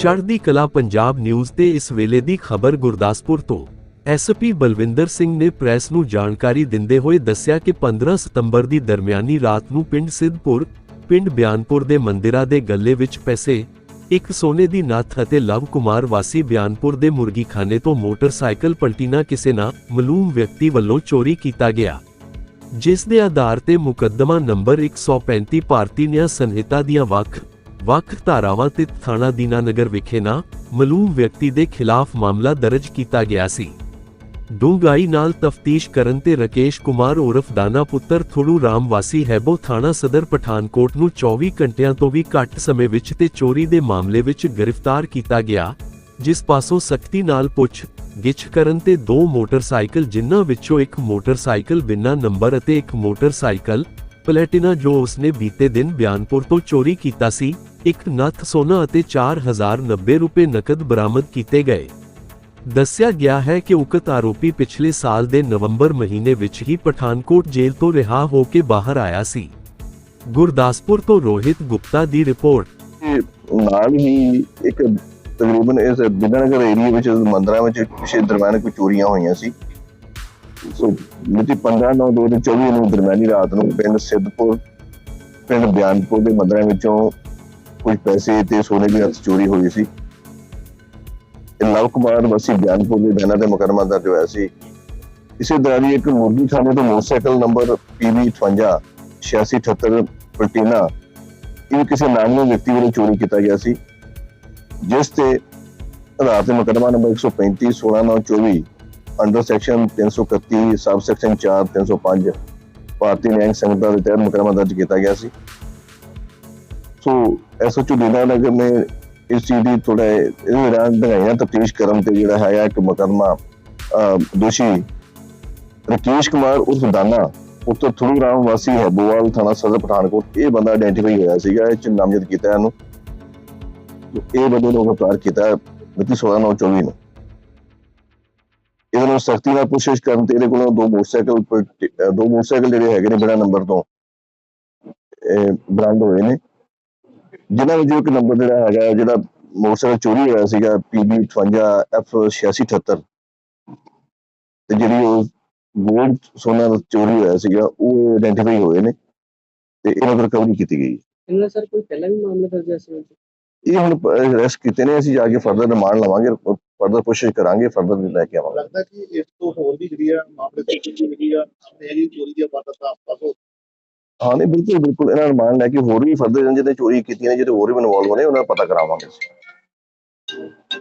ਚੜ੍ਹਦੀ ਕਲਾ ਪੰਜਾਬ ਨਿਊਜ਼ ਤੇ ਇਸ ਵੇਲੇ ਦੀ ਖਬਰ ਗੁਰਦਾਸਪੁਰ ਤੋਂ। ਐਸਪੀ ਬਲਵਿੰਦਰ ਸਿੰਘ ਨੇ ਪ੍ਰੈਸ ਨੂੰ ਜਾਣਕਾਰੀ ਦਿੰਦੇ ਹੋਏ ਦੱਸਿਆ ਕਿ 15 ਸਤੰਬਰ ਦੀ ਦਰਮਿਆਨੀ ਰਾਤ ਨੂੰ ਪਿੰਡ ਸਿੱਧਪੁਰ, ਪਿੰਡ ਬਿਆਨਪੁਰ ਦੇ ਮੰਦਿਰਾਂ ਦੇ ਗੱਲੇ ਵਿੱਚ ਪੈਸੇ, ਇੱਕ ਸੋਨੇ ਦੀ ਨੱਥ ਅਤੇ ਲਵ ਕੁਮਾਰ ਵਾਸੀ ਬਿਆਨਪੁਰ ਦੇ ਮੁਰਗੀਖਾਨੇ ਤੋਂ ਮੋਟਰਸਾਈਕਲ ਪਲਟੀਨਾ ਕਿਸੇ ਨਾ ਮਲੂਮ ਵਿਅਕਤੀ ਵੱਲੋਂ ਚੋਰੀ ਕੀਤਾ ਗਿਆ। ਜਿਸ ਦੇ ਆਧਾਰ ਤੇ ਮੁਕੱਦਮਾ ਨੰਬਰ 135 ਭਾਰਤੀ ਨਿਆਂ ਸੰਹਿਤਾ ਦੀਆਂ ਵੱਖ ਵੱਖ ਧਾਰਾਵਾਂ ਤੇ ਥਾਣਾ ਦੀਨਾਨਗਰ ਵਿਖੇ ਨਾ ਮਲੂਮ ਵਿਅਕਤੀ ਦੇ ਖਿਲਾਫ ਮਾਮਲਾ ਦਰਜ ਕੀਤਾ ਗਿਆ ਸੀ। ਡੂੰਘਾਈ ਨਾਲ ਤਫਤੀਸ਼ ਕਰਨ ਤੇ ਰਕੇਸ਼ ਕੁਮਾਰ ਉਰਫ ਦਾਨਾ ਪੁੱਤਰ ਥੋੜੂ ਰਾਮ ਵਾਸੀ ਹੈਬੋ ਥਾਣਾ ਸਦਰ ਪਠਾਨਕੋਟ ਨੂੰ 24 ਘੰਟਿਆਂ ਤੋਂ ਵੀ ਘੱਟ ਸਮੇਂ ਵਿੱਚ ਤੇ ਚੋਰੀ ਦੇ ਮਾਮਲੇ ਵਿੱਚ ਗ੍ਰਿਫਤਾਰ ਕੀਤਾ ਗਿਆ, ਜਿਸ ਪਾਸੋਂ ਸਖਤੀ ਨਾਲ ਪੁੱਛ ਗਿੱਛ ਕਰਨ ਤੇ ਦੋ ਮੋਟਰਸਾਈਕਲ, ਜਿਨ੍ਹਾਂ ਵਿੱਚੋਂ ਇੱਕ ਮੋਟਰਸਾਈਕਲ ਬਿਨਾਂ ਨੰਬਰ ਅਤੇ ਇੱਕ ਮੋਟਰਸਾਈਕਲ ਪਲੈਟੀਨਾ ਜੋ ਉਸਨੇ ਬੀਤੇ ਦਿਨ ਬਿਆਨਪੁਰ ਤੋਂ ਚੋਰੀ ਕੀਤਾ ਸੀ ਇੱਕ ਨੱਥ ਸੋਨਾ ਅਤੇ 4090 ਰੁਪਏ ਨਕਦ ਬਰਾਮਦ ਕੀਤੇ ਗਏ। ਦੱਸਿਆ ਗਿਆ ਹੈ ਕਿ ਉਕਤ ਆਰੋਪੀ ਪਿਛਲੇ ਸਾਲ ਦੇ ਨਵੰਬਰ ਮਹੀਨੇ ਵਿੱਚ ਹੀ ਪਠਾਨਕੋਟ ਜੇਲ੍ਹ ਤੋਂ ਰਿਹਾ ਹੋ ਕੇ ਬਾਹਰ ਆਇਆ ਸੀ। ਗੁਰਦਾਸਪੁਰ ਤੋਂ ਰੋਹਿਤ ਗੁਪਤਾ ਦੀ ਰਿਪੋਰਟ। ਨਾਲ ਹੀ ਇੱਕ ਤਕਰੀਬਨ ਇਸ ਬਿਦਨਗਰ ਏਰੀਆ ਵਿੱਚ ਮੰਦਰਾਂ ਵਿੱਚ ਪਿਛੇ ਦਰਮਿਆਨ ਕੋਈ ਚੋਰੀਆਂ ਹੋਈਆਂ ਸੀ। ਸੋ ਮਿਤੀ 15 9 2024 ਨੂੰ ਦਰਮਿਆਨੀ ਰਾਤ ਨੂੰ ਪਿੰਡ ਸਿੱਧਪੁਰ, ਪਿੰਡ ਬਿਆਨਪੁਰ ਦੇ ਮੰਦਰਾਂ ਵਿੱਚੋਂ ਕੁਝ ਪੈਸੇ ਤੇ ਸੋਨੇ ਦੀ ਹੱਥ ਚੋਰੀ ਹੋਈ ਸੀ। ਇਹ ਲਵ ਕੁਮਾਰ ਵਸੀ ਬਿਆਨਪੁਰ ਦੇ ਬੈਨਰ ਦੇ ਮੁਕਰਮਾ ਦਰਜ ਹੋਇਆ ਸੀ। ਇਸੇ ਦੌਰਾਨ ਹੀ ਇੱਕ ਮੁਰਗੀ ਖਾਨੇ ਤੋਂ ਮੋਟਰਸਾਈਕਲ ਨੰਬਰ PB 58 8678 ਪਲਟੀਨਾ ਇਹ ਕਿਸੇ ਨਾਮੀ ਵਿਅਕਤੀ ਵੱਲੋਂ ਚੋਰੀ ਕੀਤਾ ਗਿਆ ਸੀ। ਜਿਸ ਤੇ ਆਧਾਰ ਤੇ ਮੁਕੱਦਮਾ number 135 16924 under section 331 sub section 4 305 Bharatiya Nyaya Sanhita ਦੇ ਤਹਿਤ ਮੁਕੱਦਮਾ ਦਰਜ ਕੀਤਾ ਗਿਆ ਸੀ। ਸੋ ਐਸਓਚਓ ਦੀਨਾ ਨਗਰ ਨੇ ਇਸ ਚੀਜ਼ ਦੀ ਥੋੜਾ ਇਹਦੇ ਦੌਰਾਨ ਦੰਗਾਈਆਂ ਤਫਤੀਸ਼ ਕਰਨ ਤੇ ਜਿਹੜਾ ਹੈ ਇੱਕ ਮੁਕੱਦਮਾ ਦੋਸ਼ੀ ਰਕੇਸ਼ ਕੁਮਾਰ ਉਰਫ ਦਾਨਾ ਉੱਤਰ ਥੁਰੂ ਰਾਮ ਵਾਸੀ ਹੈਬੋਵਾਲ ਥਾਣਾ ਸਦਰ ਪਠਾਨਕੋਟ, ਇਹ ਬੰਦਾ ਆਇਡੈਂਟੀਫਾਈ ਹੋਇਆ ਸੀਗਾ, ਇਹ ਚ ਨਾਮਜ਼ਦ ਕੀਤਾ ਇਹਨੂੰ। ਇਹ ਬੰਦੇ ਨੂੰ ਗ੍ਰਿਫਤਾਰ ਕੀਤਾ ਮਿਤੀ 16/9/24 ਨੂੰ ਇਹਦੇ ਨੂੰ ਸਖਤੀ ਨਾਲ ਕੋਸ਼ਿਸ਼ ਕਰਨ ਤੇ ਇਹਦੇ ਕੋਲੋਂ ਦੋ ਮੋਟਰਸਾਈਕਲ ਦੋ ਮੋਟਰਸਾਈਕਲ ਜਿਹੜੇ ਹੈਗੇ ਨੇ ਬਿਨਾਂ ਨੰਬਰ ਤੋਂ, ਇਹ ਹੋਏ ਨੇ। ਜਿਨ੍ਹਾਂ ਵਿੱਚੋਂ ਇੱਕ ਨੰਬਰ ਜਿਹੜਾ ਹੈਗਾ ਜਿਹੜਾ ਮੋਟਰਸਾਈਕਲ ਚੋਰੀ ਹੋਇਆ ਸੀਗਾ PB 58 F 8678 ਤੇ ਜਿਹੜੀ ਉਹ ਗੋਲਡ ਸੋਨਾ ਦਾ ਚੋਰੀ ਹੋਇਆ ਸੀਗਾ ਉਹ ਆਇਡੈਂਟੀਫਾਈ ਹੋਏ ਨੇ ਤੇ ਇਹਨਾਂ ਤੋਂ ਰਿਕਵਰੀ ਕੀਤੀ ਗਈ। ਇਹਨਾਂ ਦਾ ਸਰ ਕੋਈ ਪਹਿਲਾਂ ਵੀ ਮਾਮਲਾ ਦਰਜ ਹੈ ਇਸ ਵਿੱਚ ਇਹ ਹੁਣ ਅਰੈਸਟ ਕੀਤੇ ਨੇ ਅਸੀਂ ਜਾ ਕੇ ਫਰਦਰ ਰਿਮਾਂਡ ਲਵਾਂਗੇ ਫਰਦਰ ਕੋਸ਼ਿਸ਼ ਕਰਾਂਗੇ ਫਰਦਰ ਲੈ ਕੇ ਆਵਾਂਗੇ। ਲੱਗਦਾ ਕਿ ਇਸ ਤੋਂ ਹੋਰ ਵੀ ਜਿਹੜੀ ਆ ਮਾਮਲੇ ਦੀ ਜਿਹੜੀ ਆ ਇਹ ਚੋਰੀ ਦੀ ਵਾਰਦਾਤ ਦਾ ਆਸ ਹੋ ਹਾਂ, ਨਹੀਂ, ਬਿਲਕੁਲ ਬਿਲਕੁਲ, ਇਹਨਾਂ ਨੂੰ ਰਿਮਾਂਡ ਲੈ ਕੇ ਹੋਰ ਵੀ ਫਰਦਰ ਜਿਹਨੇ ਚੋਰੀ ਕੀਤੀਆਂ ਨੇ ਜਿਹੜੇ ਹੋਰ ਵੀ ਇਨਵੋਲਵ ਨੇ ਉਹਨਾਂ ਦਾ ਪਤਾ ਕਰਾਵਾਂਗੇ